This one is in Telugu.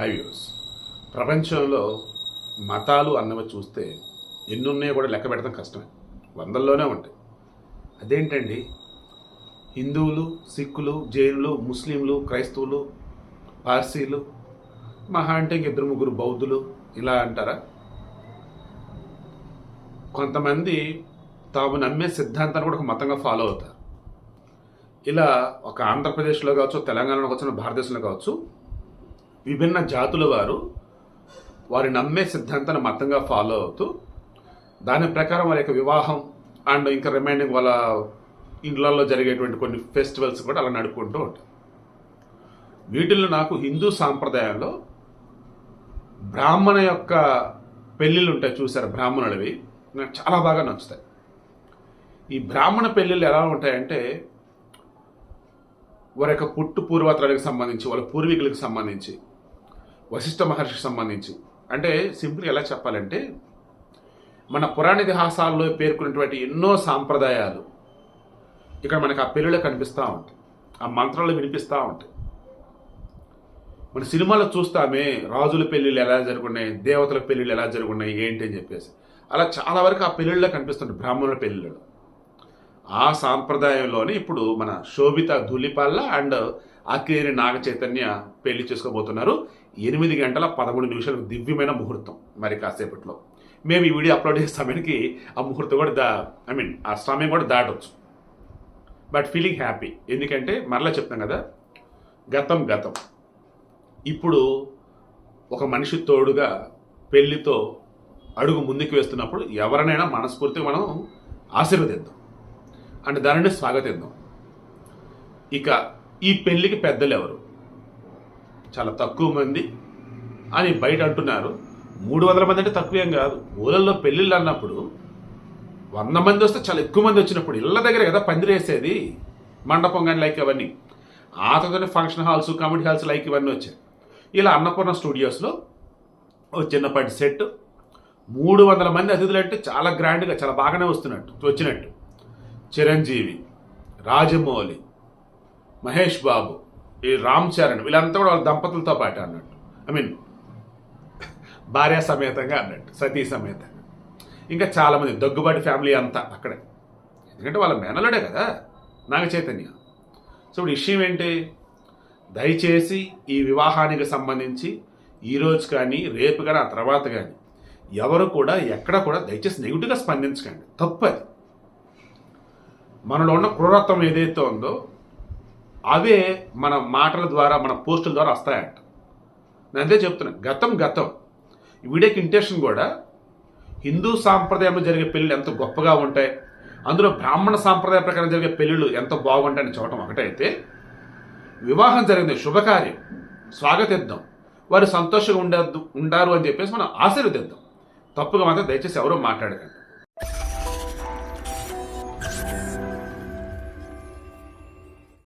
ఫైవ్ ఇయర్స్ ప్రపంచంలో మతాలు అన్నవి చూస్తే ఎన్నున్నాయో కూడా లెక్క పెడతాం కష్టమే. వందల్లోనే ఉంటాయి. అదేంటండి? హిందువులు సిక్కులు జైనులు ముస్లింలు క్రైస్తవులు పార్సీలు మహా అంటే ఇద్దరు ముగ్గురు బౌద్ధులు ఇలా అంటారా? కొంతమంది తాము నమ్మే సిద్ధాంతాన్ని కూడా ఒక మతంగా ఫాలో అవుతారు. ఇలా ఒక ఆంధ్రప్రదేశ్లో కావచ్చు తెలంగాణలో కావచ్చు భారతదేశంలో కావచ్చు విభిన్న జాతుల వారు వారి నమ్మే సిద్ధాంతాన్ని మతంగా ఫాలో అవుతూ దాని ప్రకారం వారి యొక్క వివాహం అండ్ ఇంకా రిమైనింగ్ వాళ్ళ ఇండ్లలో జరిగేటువంటి కొన్ని ఫెస్టివల్స్ కూడా అలా నడుపుకుంటూ ఉంటాయి వీటిల్లో నాకు హిందూ సాంప్రదాయంలో బ్రాహ్మణ యొక్క పెళ్ళిళ్ళు ఉంటాయి చూసారు? బ్రాహ్మణులవి. నాకు చాలా బాగా నచ్చుతాయి. ఈ బ్రాహ్మణ పెళ్ళిళ్ళు ఎలా ఉంటాయంటే వారి యొక్క పుట్టు పూర్వతరాలకు సంబంధించి వాళ్ళ పూర్వీకులకు సంబంధించి వశిష్ఠ మహర్షికి సంబంధించి. అంటే సింపుల్గా ఎలా చెప్పాలంటే మన పురాణ ఇతిహాసాల్లో పేర్కొన్నటువంటి ఎన్నో సాంప్రదాయాలు ఇక్కడ మనకు ఆ పెళ్ళిలో కనిపిస్తూ ఉంటాయి. ఆ మంత్రాలు వినిపిస్తూ ఉంటాయి. మన సినిమాలో చూస్తామే రాజుల పెళ్ళిళ్ళు ఎలా జరుగున్నాయి దేవతల పెళ్ళిళ్ళు ఎలా జరుగున్నాయి ఏంటి అని చెప్పేసి. అలా చాలా వరకు ఆ పెళ్ళిళ్ళలో కనిపిస్తుంది బ్రాహ్మణుల పెళ్ళిళ్ళు ఆ సాంప్రదాయంలోనే ఇప్పుడు మన శోభిత ధూలిపాల్ల అండ్ అక్కినేని నాగ చైతన్య పెళ్ళి చేసుకోబోతున్నారు. ఎనిమిది గంటల పదమూడు నిమిషాలు దివ్యమైన ముహూర్తం. మరి కాసేపట్లో. మేము ఈ వీడియో అప్లోడ్ చేసే సమయానికి ఆ ముహూర్తం కూడా దా ఐ మీన్ ఆ సమయం కూడా దాటవచ్చు బట్ ఫీలింగ్ హ్యాపీ. ఎందుకంటే మరలా చెప్తాం కదా గతం గతం. ఇప్పుడు ఒక మనిషి తోడుగా పెళ్ళితో అడుగు ముందుకు వేస్తున్నప్పుడు ఎవరినైనా మనస్ఫూర్తిగా మనం ఆశీర్వదిద్దాం. అంటే దానిని స్వాగతిద్దాం. ఇక ఈ పెళ్ళికి పెద్దలు ఎవరు చాలా తక్కువ మంది అని బయట అంటున్నారు. మూడు వందల మంది అంటే తక్కువేం కాదు. ఊళ్ళల్లో పెళ్ళిళ్ళు అన్నప్పుడు వంద మంది వస్తే చాలా ఎక్కువ మంది వచ్చినప్పుడు ఇళ్ళ దగ్గర కదా పందిరేసేది మండపం కానీ లైక్ అవన్నీ. ఆ తర్వాత function halls comedy halls like ఇవన్నీ వచ్చాయి. ఇలా అన్నపూర్ణ స్టూడియోస్లో ఒక చిన్నపాటి సెట్ మూడు వందల మంది అతిథులు అంటే చాలా గ్రాండ్గా చాలా బాగానే వస్తున్నట్టు వచ్చినట్టు. చిరంజీవి రాజమౌళి మహేష్ బాబు ఈ రామ్ చరణ్ వీళ్ళంతా కూడా వాళ్ళ దంపతులతో పాటు అన్నట్టు. ఐ మీన్ భార్య సమేతంగా అన్నట్టు సతీ సమేతంగా. ఇంకా చాలామంది దగ్గుబాటి ఫ్యామిలీ అంతా అక్కడే. ఎందుకంటే వాళ్ళ మేనలుడే కదా నాగ చైతన్య. సో ఇప్పుడు విషయం ఏంటి? దయచేసి ఈ వివాహానికి సంబంధించి ఈరోజు కానీ రేపు కానీ ఆ తర్వాత కానీ ఎవరు కూడా ఎక్కడ కూడా దయచేసి నెగిటివ్గా స్పందించకండి. తప్పు అది మనలో ఉన్న క్రూరత్వం ఏదైతే ఉందో అవే మన మాటల ద్వారా మన పోస్టుల ద్వారా వస్తాయంట. నేను అదే చెప్తున్నాను గతం గతం. వీడియోకి ఇంటెన్షన్ కూడా హిందూ సాంప్రదాయంలో జరిగే పెళ్ళిళ్ళు ఎంత గొప్పగా ఉంటాయి అందులో బ్రాహ్మణ సాంప్రదాయ ప్రకారం జరిగే పెళ్ళిళ్ళు ఎంత బాగుంటాయని చూడటం ఒకటైతే వివాహం జరిగింది శుభకార్యం స్వాగతిద్దాం. వారు సంతోషంగా ఉండద్దు ఉండారు అని చెప్పేసి మనం ఆశీర్వదిద్దాం. తప్పుగా మాత్రం దయచేసి ఎవరూ మాట్లాడకండి.